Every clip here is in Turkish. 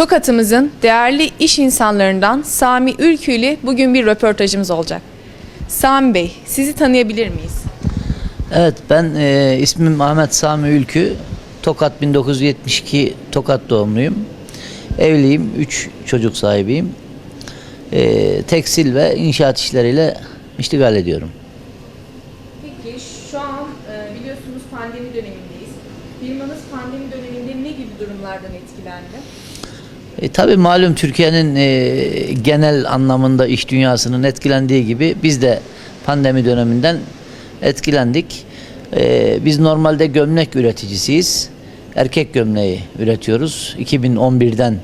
Tokat'ımızın değerli iş insanlarından Sami Ülkü ile bugün bir röportajımız olacak. Sami Bey, sizi tanıyabilir miyiz? Evet ben e, ismim Ahmet Sami Ülkü. Tokat 1972 Tokat doğumluyum. Evliyim, 3 çocuk sahibiyim. E, tekstil ve inşaat işleriyle iştigal ediyorum. Peki şu an e, biliyorsunuz pandemi dönemindeyiz. Firmanız pandemi döneminde ne gibi durumlardan etkilendi? E, tabii malum Türkiye'nin e, genel anlamında iş dünyasının etkilendiği gibi biz de pandemi döneminden etkilendik. E, biz normalde gömlek üreticisiyiz. Erkek gömleği üretiyoruz. 2011'den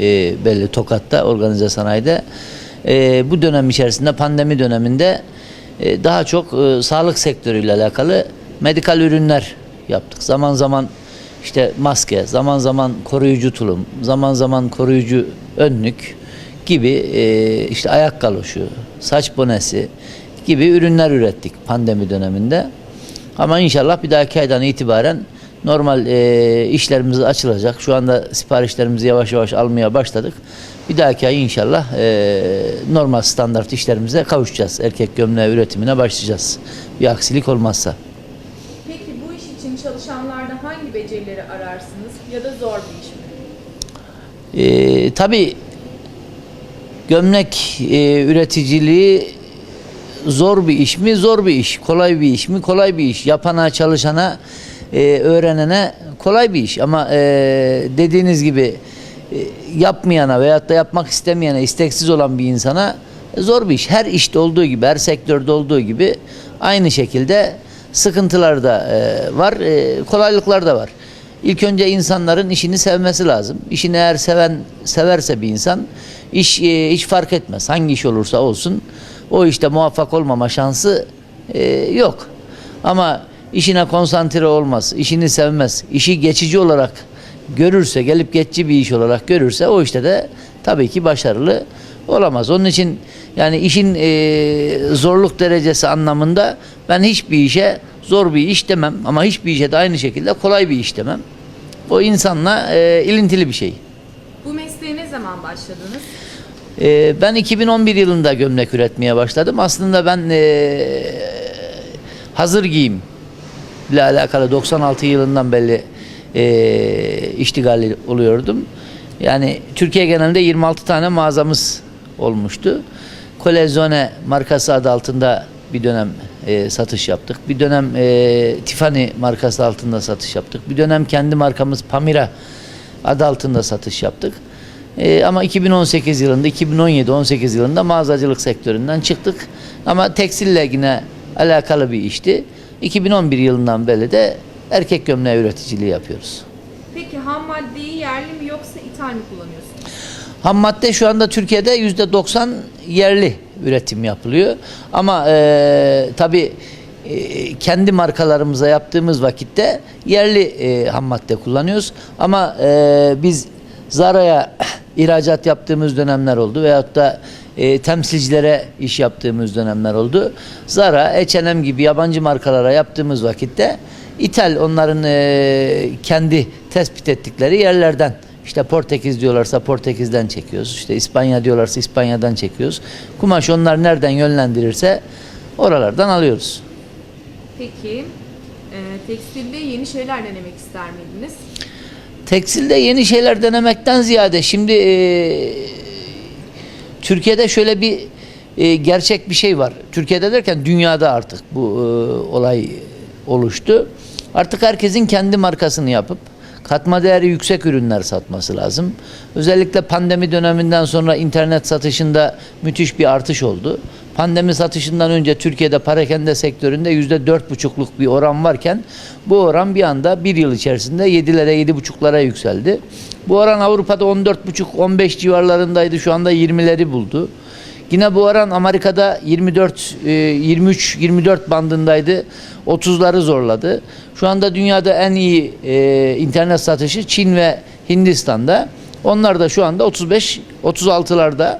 e, belli Tokat'ta organize sanayide. E, bu dönem içerisinde pandemi döneminde e, daha çok e, sağlık sektörüyle alakalı medikal ürünler yaptık. Zaman zaman işte maske, zaman zaman koruyucu tulum, zaman zaman koruyucu önlük gibi e, işte ayak galoşu, saç bonesi gibi ürünler ürettik pandemi döneminde. Ama inşallah bir dahaki aydan itibaren normal e, işlerimiz açılacak. Şu anda siparişlerimizi yavaş yavaş almaya başladık. Bir dahaki ay inşallah e, normal standart işlerimize kavuşacağız. Erkek gömleği üretimine başlayacağız. Bir aksilik olmazsa. Peki bu iş için çalışanlarda hangi becerileri ararsınız ya da zor bir iş mi? Ee, tabii gömlek e, üreticiliği zor bir iş mi? Zor bir iş. Kolay bir iş mi? Kolay bir iş. Yapana, çalışana, e, öğrenene kolay bir iş. Ama e, dediğiniz gibi e, yapmayana veyahut da yapmak istemeyene, isteksiz olan bir insana zor bir iş. Her işte olduğu gibi, her sektörde olduğu gibi aynı şekilde sıkıntılar da e, var, e, kolaylıklar da var. İlk önce insanların işini sevmesi lazım. İşini eğer seven severse bir insan iş e, hiç fark etmez. Hangi iş olursa olsun o işte muvaffak olmama şansı e, yok. Ama işine konsantre olmaz, işini sevmez, işi geçici olarak görürse, gelip geçici bir iş olarak görürse o işte de tabii ki başarılı olamaz. Onun için yani işin e, zorluk derecesi anlamında ben hiçbir işe zor bir iş demem ama hiçbir işe de aynı şekilde kolay bir iş demem. O insanla e, ilintili bir şey. Bu mesleğe ne zaman başladınız? E, ben 2011 yılında gömlek üretmeye başladım. Aslında ben e, hazır giyim ile alakalı 96 yılından belli e, iştigal oluyordum. Yani Türkiye genelinde 26 tane mağazamız olmuştu. Kolezyone markası adı altında bir dönem e, satış yaptık. Bir dönem e, Tiffany markası altında satış yaptık. Bir dönem kendi markamız Pamira adı altında satış yaptık. E, ama 2018 yılında, 2017-18 yılında mağazacılık sektöründen çıktık. Ama tekstille yine alakalı bir işti. 2011 yılından beri de erkek gömleği üreticiliği yapıyoruz. Peki ham maddeyi yerli mi yoksa ithal mi kullanıyorsunuz? Ham madde şu anda Türkiye'de yüzde 90 yerli üretim yapılıyor. Ama e, tabii e, kendi markalarımıza yaptığımız vakitte yerli e, ham madde kullanıyoruz. Ama e, biz Zara'ya ihracat yaptığımız dönemler oldu veyahut da e, temsilcilere iş yaptığımız dönemler oldu. Zara, H&M gibi yabancı markalara yaptığımız vakitte ithal onların e, kendi tespit ettikleri yerlerden işte Portekiz diyorlarsa Portekiz'den çekiyoruz. İşte İspanya diyorlarsa İspanya'dan çekiyoruz. Kumaş onlar nereden yönlendirirse oralardan alıyoruz. Peki e, tekstilde yeni şeyler denemek ister miydiniz? Tekstilde yeni şeyler denemekten ziyade şimdi e, Türkiye'de şöyle bir e, gerçek bir şey var. Türkiye'de derken dünyada artık bu e, olay oluştu. Artık herkesin kendi markasını yapıp katma değeri yüksek ürünler satması lazım. Özellikle pandemi döneminden sonra internet satışında müthiş bir artış oldu. Pandemi satışından önce Türkiye'de parakende sektöründe yüzde dört buçukluk bir oran varken bu oran bir anda bir yıl içerisinde yedilere yedi buçuklara yükseldi. Bu oran Avrupa'da 14,5-15 civarlarındaydı. Şu anda 20'leri buldu. Yine bu oran Amerika'da 24 e, 23 24 bandındaydı. 30'ları zorladı. Şu anda dünyada en iyi e, internet satışı Çin ve Hindistan'da. Onlar da şu anda 35 36'larda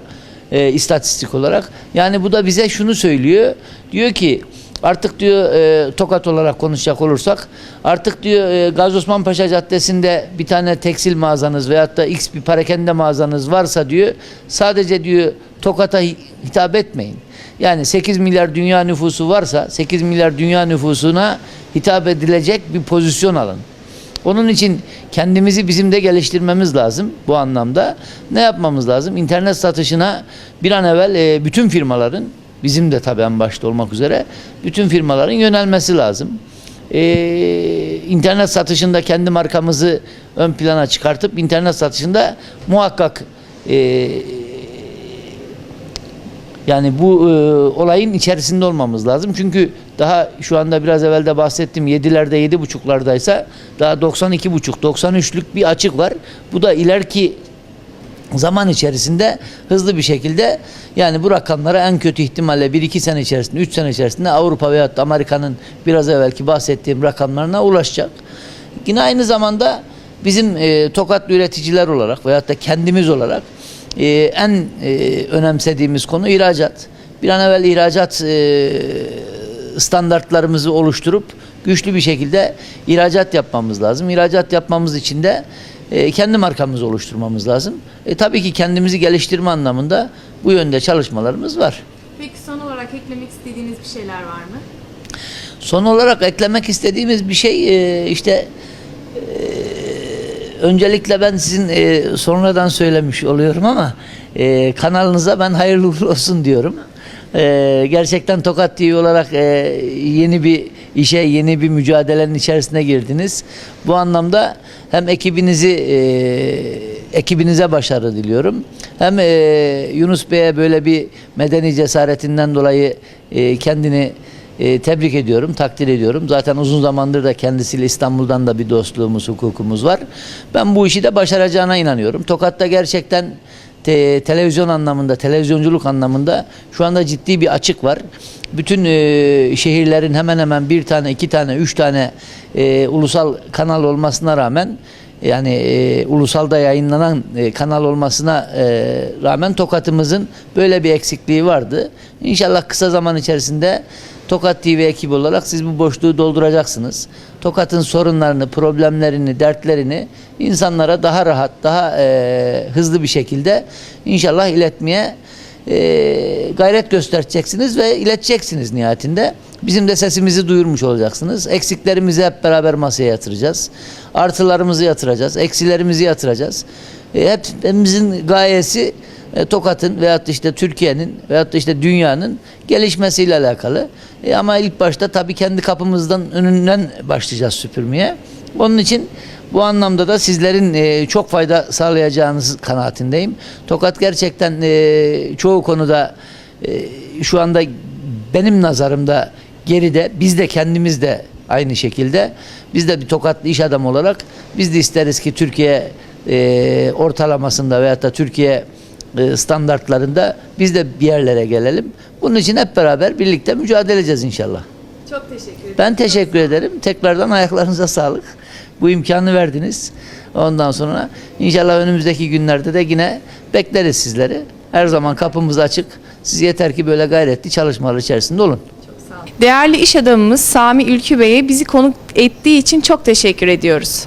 e, istatistik olarak. Yani bu da bize şunu söylüyor. Diyor ki Artık diyor e, Tokat olarak konuşacak olursak artık diyor e, Gazi Osman Paşa Caddesi'nde bir tane tekstil mağazanız veyahut da X bir parakende mağazanız varsa diyor sadece diyor Tokat'a hi- hitap etmeyin. Yani 8 milyar dünya nüfusu varsa 8 milyar dünya nüfusuna hitap edilecek bir pozisyon alın. Onun için kendimizi bizim de geliştirmemiz lazım bu anlamda. Ne yapmamız lazım? İnternet satışına bir an evvel e, bütün firmaların, bizim de tabii en başta olmak üzere, bütün firmaların yönelmesi lazım. E, internet satışında kendi markamızı ön plana çıkartıp internet satışında muhakkak e, yani bu e, olayın içerisinde olmamız lazım. Çünkü daha şu anda biraz evvel de bahsettim 7'lerde 7.5'lardaysa daha 92.5 93'lük bir açık var. Bu da ileriki zaman içerisinde hızlı bir şekilde yani bu rakamlara en kötü ihtimalle 1-2 sene içerisinde 3 sene içerisinde Avrupa veyahut Amerika'nın biraz evvelki bahsettiğim rakamlarına ulaşacak. Yine aynı zamanda bizim e, tokatlı üreticiler olarak veyahut da kendimiz olarak e, en e, önemsediğimiz konu ihracat. Bir an evvel ihracat e, standartlarımızı oluşturup güçlü bir şekilde ihracat yapmamız lazım. İhracat yapmamız için de e, kendi markamızı oluşturmamız lazım. E, tabii ki kendimizi geliştirme anlamında bu yönde çalışmalarımız var. Peki son olarak eklemek istediğiniz bir şeyler var mı? Son olarak eklemek istediğimiz bir şey e, işte e, öncelikle ben sizin e, sonradan söylemiş oluyorum ama e, kanalınıza ben hayırlı olsun diyorum. E, gerçekten Tokat TV olarak e, yeni bir işe, yeni bir mücadelenin içerisine girdiniz. Bu anlamda hem ekibinizi e, ekibinize başarı diliyorum. Hem e, Yunus Bey'e böyle bir medeni cesaretinden dolayı e, kendini e, tebrik ediyorum, takdir ediyorum. Zaten uzun zamandır da kendisiyle İstanbul'dan da bir dostluğumuz, hukukumuz var. Ben bu işi de başaracağına inanıyorum. Tokat'ta gerçekten te- televizyon anlamında, televizyonculuk anlamında şu anda ciddi bir açık var. Bütün e, şehirlerin hemen hemen bir tane, iki tane, üç tane e, ulusal kanal olmasına rağmen yani e, ulusalda yayınlanan e, kanal olmasına e, rağmen Tokat'ımızın böyle bir eksikliği vardı. İnşallah kısa zaman içerisinde Tokat TV ekibi olarak siz bu boşluğu dolduracaksınız. Tokat'ın sorunlarını, problemlerini, dertlerini insanlara daha rahat, daha e, hızlı bir şekilde inşallah iletmeye e, gayret göstereceksiniz ve ileteceksiniz nihayetinde. Bizim de sesimizi duyurmuş olacaksınız. Eksiklerimizi hep beraber masaya yatıracağız. Artılarımızı yatıracağız. Eksilerimizi yatıracağız. E, hepimizin gayesi e, Tokat'ın veyahut işte Türkiye'nin veyahut işte dünyanın gelişmesiyle alakalı. Ama ilk başta tabii kendi kapımızdan önünden başlayacağız süpürmeye. Onun için bu anlamda da sizlerin e, çok fayda sağlayacağınız kanaatindeyim. Tokat gerçekten e, çoğu konuda e, şu anda benim nazarımda geride. Biz de kendimiz de aynı şekilde. Biz de bir tokatlı iş adamı olarak biz de isteriz ki Türkiye e, ortalamasında veyahut da Türkiye e, standartlarında biz de bir yerlere gelelim. Bunun için hep beraber birlikte mücadele edeceğiz inşallah. Çok teşekkür ederim. Ben teşekkür ederim. Tekrardan ayaklarınıza sağlık. Bu imkanı verdiniz. Ondan sonra inşallah önümüzdeki günlerde de yine bekleriz sizleri. Her zaman kapımız açık. Siz yeter ki böyle gayretli çalışmalar içerisinde olun. Değerli iş adamımız Sami Ülkü Bey'e bizi konuk ettiği için çok teşekkür ediyoruz.